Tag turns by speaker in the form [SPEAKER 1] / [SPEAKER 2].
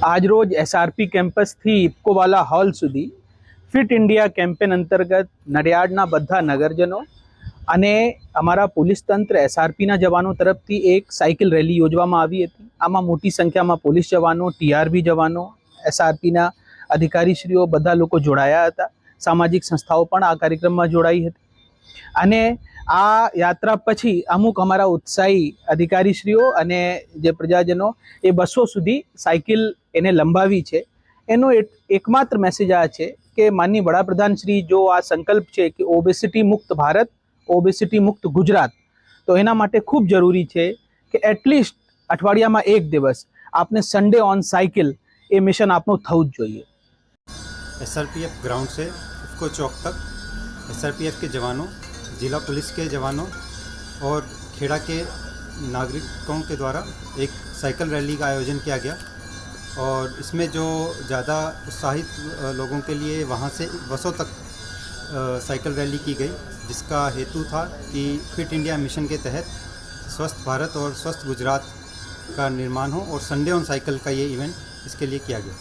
[SPEAKER 1] આજરોજ એસઆરપી કેમ્પસથી ઇપકોવાલા હોલ સુધી ફિટ ઇન્ડિયા કેમ્પેન અંતર્ગત નડિયાડના બધા નગરજનો અને અમારા પોલીસ તંત્ર એસઆરપીના જવાનો તરફથી એક સાયકલ રેલી યોજવામાં આવી હતી. આમાં મોટી સંખ્યામાં પોલીસ જવાનો ટીઆરબી જવાનો એસઆરપીના અધિકારીશ્રીઓ બધા લોકો જોડાયા હતા. સામાજિક સંસ્થાઓ પણ આ કાર્યક્રમમાં જોડાઈ હતી. અને આ યાત્રા પછી અમુક અમારા ઉત્સાહી અધિકારીશ્રીઓ અને જે પ્રજાજનો એ બસો સુધી સાયકલ એને લંબાવી છે એનો એક એકમાત્ર મેસેજ આ છે કે માનની વડાપ્રધાન શ્રી જો આ સંકલ્પ છે કે ઓબેસિટી મુક્ત ભારત ઓબેસિટી મુક્ત ગુજરાત તો એના માટે ખૂબ જરૂરી છે કે એટલીસ્ટ અઠવાડિયામાં એક દિવસ આપને Sunday on cycle A mission આપનું થવું જ જોઈએ
[SPEAKER 2] एसआरपीएफ ग्राउंड से इफको चौक तक एसआरपीएफ के जवानों जिला पुलिस के जवानों और खेड़ा के नागरिकों के द्वारा एक साइकिल रैली का आयोजन किया गया और इसमें जो ज़्यादा उत्साहित लोगों के लिए वहाँ से बसों तक साइकिल रैली की गई, जिसका हेतु था कि फिट इंडिया मिशन के तहत स्वस्थ भारत और स्वस्थ गुजरात का निर्माण हो और संडे ऑन साइकिल का ये इवेंट इसके लिए किया गया।